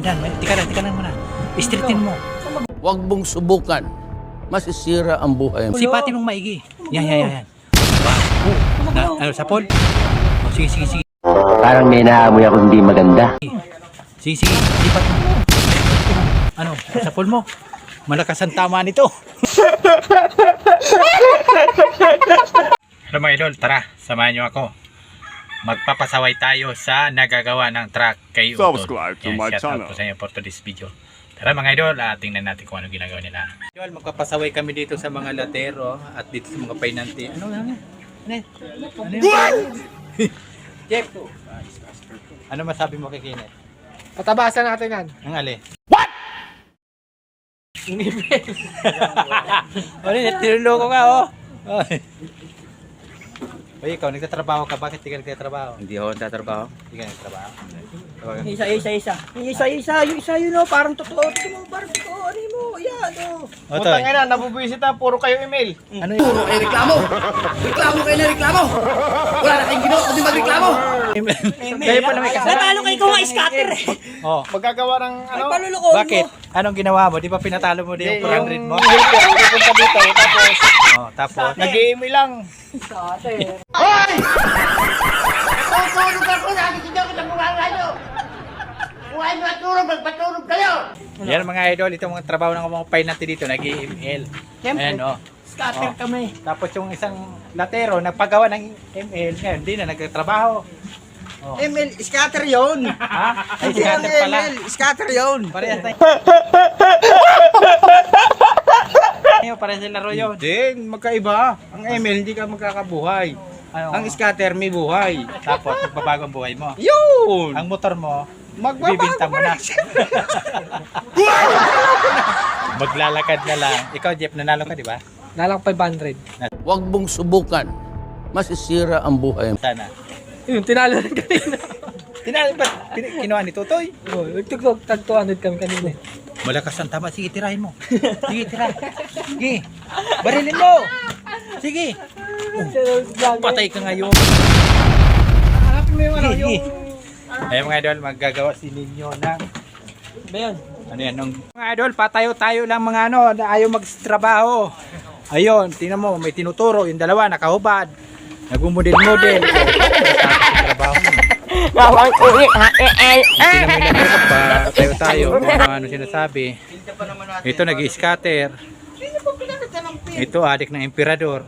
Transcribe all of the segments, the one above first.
Dan, may- tika lang, tika lang muna. Istritin mo. Huwag mong subukan. Masisira ang buhay mo. Sipatin mong maigi. Yan, yan, yan. yan. Na, ano, sapol? Oh, sige, sige, sige. Parang may naamoy ako hindi maganda. Sige, sige. Sipat mo. Ano, sapol mo. Malakas ang tama nito. Hello mga idol, tara, samahan nyo ako. Magpapasaway tayo sa nagagawa ng truck kay Utol. Subscribe to Yan, my shout out channel. po sa inyo for today's video. Tara mga idol, ah, tingnan natin kung ano ginagawa nila. Idol, magpapasaway kami dito sa mga latero at dito sa mga painanti. Ano, ano, ano? Ano, ano yun? Jeff, ano masabi mo kay Kenneth? Patabasan natin yan. Ang ali? What? Ano yun? Tinuloko nga, oh. Oy, ikaw, nagtatrabaho ka. Bakit di ka nagtatrabaho? Hindi ako nagtatrabaho. Hindi ka nagtatrabaho. Isa, isa, isa. Yung isa, isa. Yung isa yun, oh. Parang totoo. Tingnan mo, parang totoo. Ano mo? Yan, oh. O, Toy. na, nabubuisit na. Puro kayo email. Ano yun? Ay, reklamo! Reklamo kayo na reklamo! Wala na kayong ginawa kundi magreklamo! Kayo pa na may kasama. Natalo kayo kung scatter eh. Oh. Magagawa ng ano? Ay, Bakit? Anong ginawa mo? Di ba pinatalo mo din yung 400 mo? Pupunta dito. Tapos, Oh, tapos? nag-email lang. Yan mga idol, itong mga trabaho ng mga painanti dito, nag-email. Ayan, oh. Scatter Oh. kami. Tapos yung isang latero, nagpagawa ng email, ngayon, hindi na nagtatrabaho. Oh. Email, scatter yun. Ha? Ay, Hindi ang scatter pala. email, scatter yun. Parehas tayo. Ayaw, parehas yung laro yun. Hindi, magkaiba. Ang email, hindi ka magkakabuhay. Ano? Ang scatter, may buhay. Tapos, magbabago ang buhay mo. Yun! Ang motor mo, Magbabago bibinta mo pa na. Maglalakad na lang. Ikaw, Jeff, nanalo ka, di ba? Nalang 500. Huwag mong subukan. Masisira ang buhay mo. Sana. Yun, tinalo rin kanina. Tinalo ba? Pin- Kinuha ni Tutoy? Oh, nagtugtog, tag 200 kami kanina. Malakas ang tama. Sige, tirahin mo. Sige, tira. Sige. Barilin mo. Sige. Patay ka ngayon. Hanapin mo yung ano, Sige, yung... sige. Ayun mga idol, maggagawa si Ninyo ng Ba yun? ano yan, nung mga idol, patayo-tayo lang mga ano, na ayaw magtrabaho. Ayun, tingnan mo, may tinuturo, yung dalawa nakahubad. Nagmumodel-model. Trabaho mo. Tingnan mo yung dalawa, patayo-tayo, kung ano sinasabi. Ito, nag-scatter. Ito, adik ng emperador.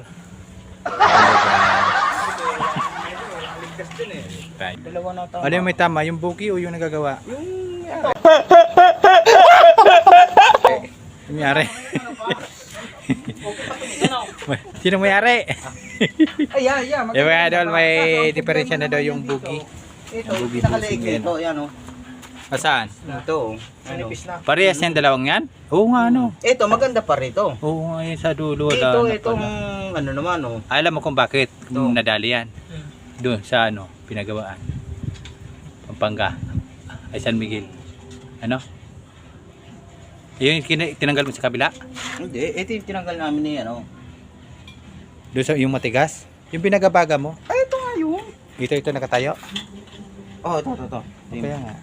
Dalawa na tao. Ano yung may tama? Yung buki o yung nagagawa? Yung... Yung may-ari. Sino may-ari? Ay, yeah, yeah. Yung mga idol, may diferensya na daw yung bugi. Ito, Ang bugi busing yan. nito, yan o. Ah, saan? Ito, ano. Parehas yung dalawang yan? Oo nga, ano. Ito, maganda pa rito. Oo nga, yun sa dulo. Ito, itong, ano naman o. Alam mo kung bakit Ito. nadali yan? Doon sa ano, pinagawaan. Pampanga. Ay San Miguel. Ano? Kin- tinanggal mo sa kabila? Hindi, ito yung tinanggal namin ni ano. Doon sa yung matigas? Yung pinagabaga mo? Ay, ito nga yun. Ito, ito nakatayo? Oh, ito, ito, ito. Kaya nga.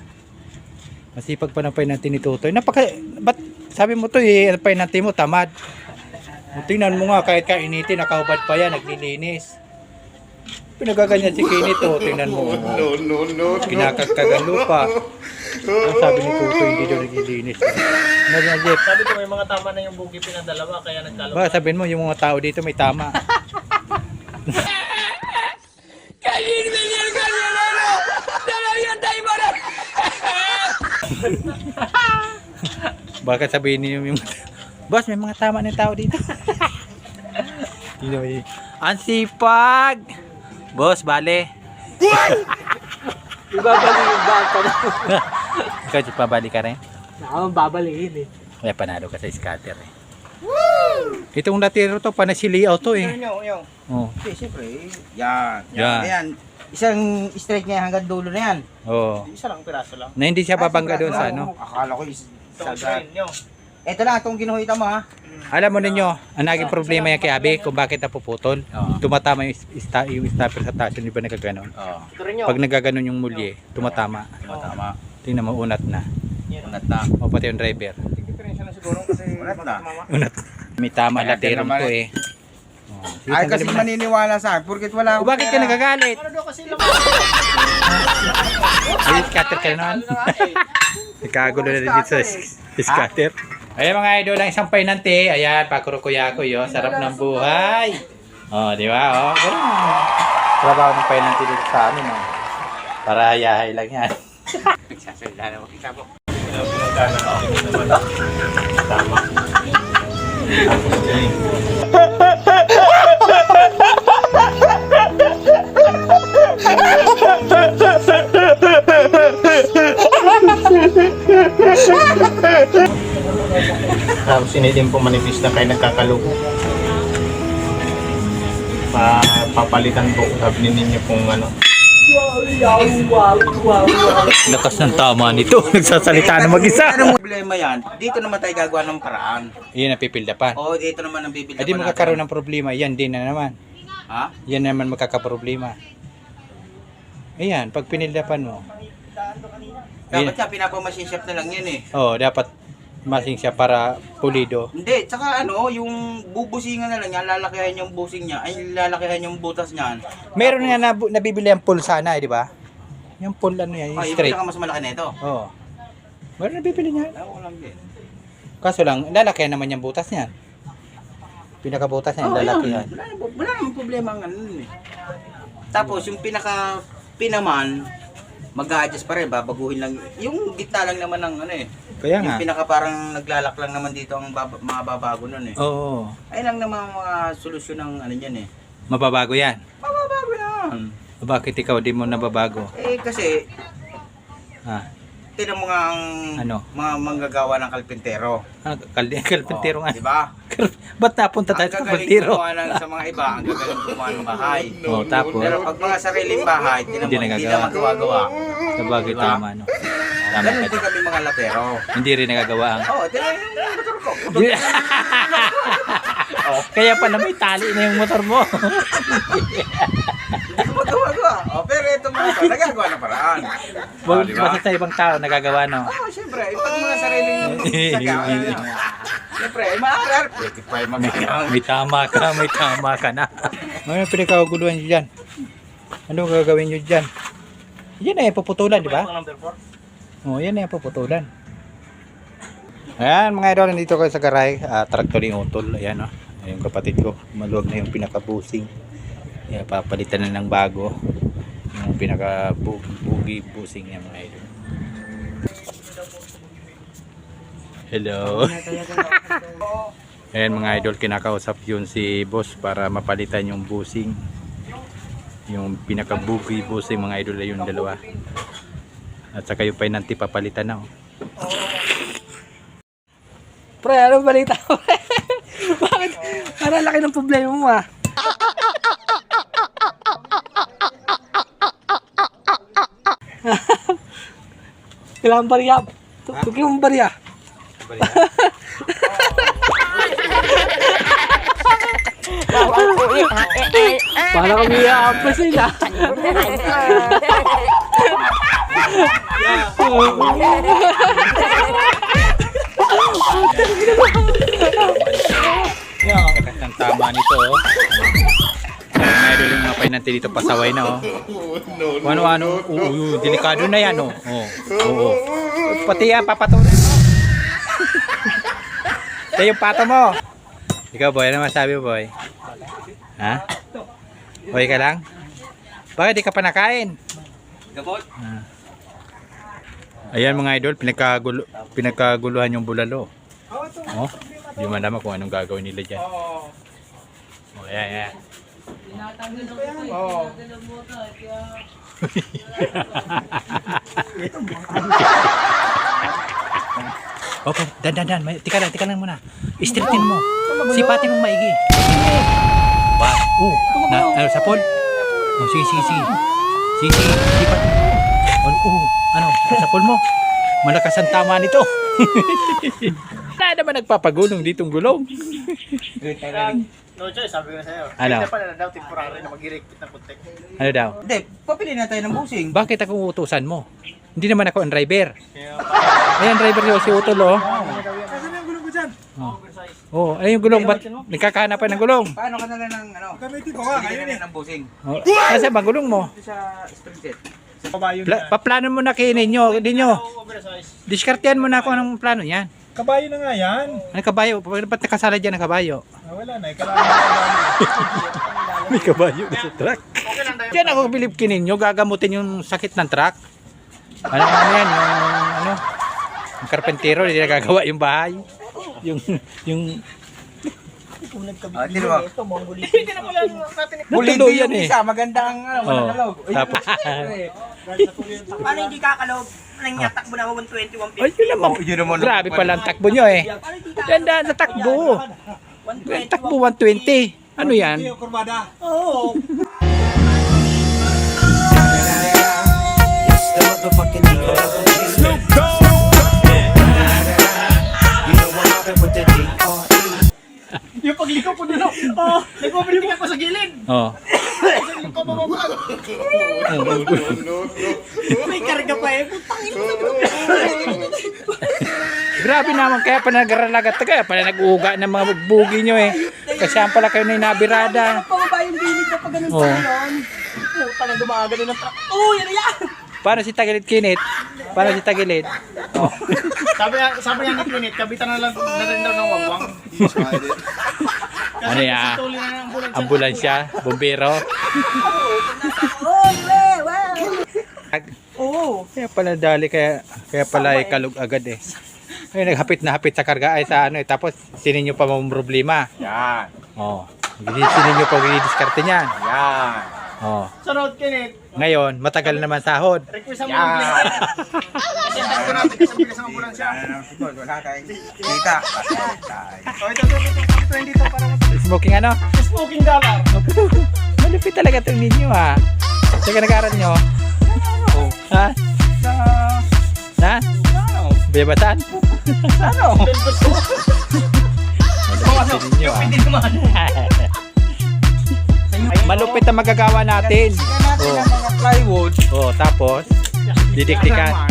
Masipag pa ng painanti ni Tutoy. Napaka, ba't sabi mo to eh, painanti mo tamad. Tingnan mo nga, kahit kainitin, nakahubad pa yan, naglilinis. Pinagaganyan si Kini to, tingnan mo. No, no, no, Kinakagkagan lupa. Ang sabi ni Tutoy, hindi daw naglilinis. Ano na, Jeff? Sabi ko may mga tama na yung bugi pinadalawa kaya nagkalo. Baka sabihin mo, yung mga tao dito may tama. Baka sabihin niyo yung Boss, may mga tama ng tao dito. Ang sipag! Boss, bale. Ibabalik yung ka na. Ikaw, Jeff, pabali ka rin? Ako, babalikin eh. Kaya panalo ka sa scatter eh. Itong latiro to, panasiliaw to eh. Yun yung, yung. Oh. Okay, siyempre, yan. Yan. Yan. Isang straight niya hanggang dulo na yan. Oh. Isa lang piraso lang. Na hindi siya babangga doon sa ano. Akala ko is Ito train nyo. Ito lang, itong ginuhita mo ha. Alam mo ninyo, ang naging problema yan kay Abe kung bakit napuputol. Oo. Tumatama yung, ista, yung stopper sa taas, hindi ba nagkaganon? Oo. Nyo. Pag nagaganon yung mulye, tumatama. Tama. Tingnan mo, unat na. Unat na. O pati yung driver. Unat na. Unat. May tama Kaya lateron naman ko eh. eh. Oh, sige, Ay, tanggalin kasi mo na. maniniwala sa akin. Porkit wala O, bakit ka nagagalit? Ano daw kasi lang Ay, scatter ka na naman. Nagkagulo na rin dito sa scatter. Ayan mga idol, ang isang painante. Ayan, pakurukuya ko yun. Sarap ng buhay. Oh, di ba? Oh, ganun. Trabaho ng painante dito sa amin. Oh. Para hayahay lang yan. Nagsasalita na makita mo. Tapos sinidim po manifest na kayo nagkakalugo. Pa, papalitan po sabi ninyo kung ano. Lakas ng tama nito. Nagsasalita na mag-isa. Anong problema yan? Dito naman tayo gagawa ng paraan. Iyan ang pipildapan. Oo, dito naman ang bibili. Ay di magkakaroon ng problema. Yan din na naman. Ha? Yan naman magkakaproblema. Ayan, pag pinildapan mo. Dapat nga pinapamasin shop na lang yan eh. Oh, dapat masing siya para pulido. Hindi, tsaka ano, yung bubusingan na lang yan, lalakihan yung busing niya, ay lalakihan yung butas niyan. Meron nga na, nabibili ang pool sana, eh, di ba? Yung pool ano yan, yung Ay, yung straight. pinaka mas malaki na ito. Oo. Meron nabibili niya. Ako lang din. Kaso lang, lalakihan naman yung butas niyan. Pinakabutas niya, Oh, lalakihan. Wala, naman- wala namang problema ang ano nun eh. Tapos yung pinaka pinaman, mag-adjust pa rin, babaguhin lang. Yung gitna lang naman ng ano eh. Kaya nga. Yung pinaka parang naglalak lang naman dito ang baba, mga babago nun eh. Oo. Ay lang naman ang mga solusyon ng ano yan eh. Mababago yan. Mababago yan. Bakit ikaw di mo nababago? Eh kasi, Ha? Mo nga ang Ano? mga manggagawa ng kalpintero. Kalde, kalpentero Oh, nga. Di ba? Ba't napunta tayo Ang sa gagaling kalpentero? gumawa ng, sa mga iba, ang gagaling gumawa ng bahay. Oh, tapos, Pero pag mga sariling bahay, Hindi mo, hindi nagagawa. na magawa-gawa. sabagay Diba? tama, no? Tama Ganun din kami mga lapero. Hindi rin nagagawa ang... Oo, oh, yung motor ko. Kaya pala may tali na yung motor mo. Hindi ko magawa-gawa. Oh, pero ito mga ito, nagagawa ng paraan. Wag Oh, di ba? basta sa ibang tao nagagawa, no? Oo, syempre. eh, Pag mga sariling pa yung mga May tama ka, may tama ka na. Ano yung pinakaguluhan nyo dyan? Ano gagawin nyo dyan? Yan na yung puputulan, di ba? number 4. Oo, yan na yung puputulan. Ayan, mga idol, nandito ko sa garay. Uh, traktor yung utol. Ayan, oh. Yung kapatid ko. Maluwag na yung pinaka-busing. Ayan, papalitan na ng bago. Yung pinaka-bugi busing niya, mga idol. Hello. Ayan mga idol, kinakausap yun si boss para mapalitan yung busing. Yung pinaka-bugi busing mga idol ay yung dalawa. At saka yung painanti papalitan na. Oh. Pre, ano balita mo? Bakit? Para laki ng problema mo ah. Kailangan barya. Tukin mo barya. Para kami i-apply sila. Kakas ng tama nito. Oh. Mga painanti dito pasaway na. Oh. Ano ano, oo, delikado na yan. Oh. Oo. Oo. Pati yan, papatuloy mo. Ito yung pato mo. Ikaw boy, ano masabi mo boy? Ha? Boy ka lang? Bakit di ka pa nakain? Gabot. Ah. Ayan mga idol, pinagkagulo, pinagkaguluhan yung bulalo. Oh, di man naman kung anong gagawin nila dyan. Oh, ayan, ayan. Okay, dan dan dan, tika lang, tika lang muna. Istritin mo. Sipatin mo maigi. Ba, oh, na, ano, sapol? Oh, sige, sige, sige. Sige, sige, sipat mo. Oh, oh, ano, sapol mo. Malakas ang tama nito. Wala naman nagpapagulong ditong gulong. No choice, sabi ko na sa'yo. Ano? Hindi pa na daw temporary na mag-irikpit ng putik. Ano daw? Hindi, papili na tayo ng busing. Bakit ako utusan mo? Hindi naman ako ang driver. Kaya Ayan, driver ko si Utol, oh. Nasaan yung gulong ko dyan? Oh, ayun yung gulong. Ba't nagkakahanap pa ng gulong? Paano ka na lang ng ano? Gamitin ko ka eh. na ng busing. Oh, nasa bang gulong mo? Ito sa spring set. Sa kabayo Pla- na. paplano mo na kayo ninyo. Hindi nyo. Oversize. Diskartehan mo na ako anong plano niyan. Kabayo na nga yan. Ano kabayo? Ba't nakasala dyan ng kabayo? Ah, wala na, eh. kailangan na kabayo. May kabayo sa truck. Diyan ako bilib kininyo, gagamutin yung sakit ng truck. Ano ano yan, yung ano, yung karpentero, hindi nagagawa yung bahay. Yung, yung, Kung Ah, tino ba? ito, mongoli. Pulido natuloy yan yung eh. isa, maganda ang ano, Oh, tapos, Paano hindi kakalog? Nang yatakbo na ako 120, 150. ay, yun naman. yun naman. Grabe pala ang takbo nyo eh. Ka? Ganda sa takbo. 120, Takbo 120. Ano yan? Iyo, kurbada. Oo. Yung pagliko ko nila. Oh, nagpapalito ko sa gilid. Oh. May karga pa eh. Putang ina mo. Grabe naman, kaya pala nagralagat kaya pala nag-uuga ng mga bugi nyo eh. Kasi ang pala kayo na inabirada. Pababa yung bilig na pag ganun sa yun. Puta na gumagano ng truck. Oh, yan yan. Paano si Tagilid Kinit? Paano si Tagilid? sabi, sabi niya ni Pinit, kabitan na lang na rin daw ng wangwang. Ano ya? Ambulansya. Bombero. Oh, Oo. Kaya pala dali, kaya, kaya pala ay kalug agad eh. Ay, naghapit na hapit sa karga ay sa ano eh. Tapos sinin nyo pa mga problema. Yan. Oh. Sinin nyo pa i-discarte niyan. Yan. Oh. Sa road, Kinit, Ngayon, matagal naman sahod. request mo Yan. ng Kasi ang ko natin isang bigas ng ambulansya. Wala tayong kita. O, ito, ito, ito, ito, para Smoking ano? Smoking dollar. Malupit talaga itong ninyo ha. Saan nag-aaral nyo? Ha? Sa... Ha? Bebasan? Ano? Malupit din ninyo ha. Malupit ang magagawa natin. Natin ang mga plywood. Oh, tapos didikdikan.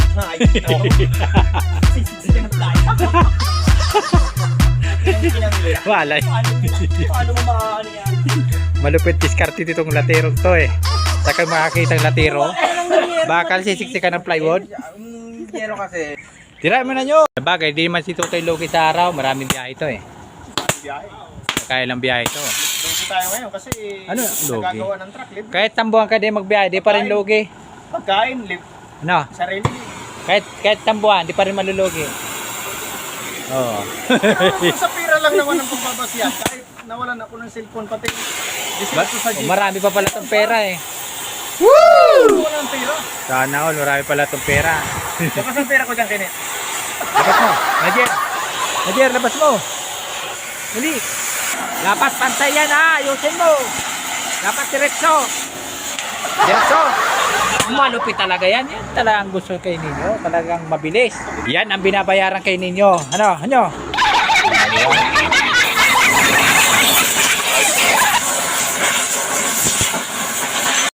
Walay. Malupit diskarte ditong laterong to eh. Saka makakita ang latero. Bakal sisiksikan ng plywood. Ang yero kasi. Tira mo na nyo. Bagay, di naman si Tutoy Loki sa araw. Maraming biyahe to eh. Biyahe. Kaya lang biyahe to. Lugi tayo ngayon kasi Ano, lugi? nagagawa ng truck lift. Kahit tambuhan ka din magbiyahe, di pa rin lugi. Pagkain, lift, Ano? sarili. Kahit, kahit tambuhan, di pa rin malulugi. Oo. sa pira lang naman ang pagbabasyan. Kahit nawalan ako ng cellphone, pati disenso sa oh, jeep. marami pa pala tong pera eh. Wala ng pira. Sana all, marami pala tong pera. Labas ang pera ko dyan, Kenneth. Labas mo. Najer. Najer, labas mo. Dali. Dapat pantay yan ha. Ayusin mo. Dapat diretso. Diretso. Malupit talaga yan. Yan talagang gusto kay ninyo. Talagang mabilis. Yan ang binabayaran kay ninyo. Ano? Ano?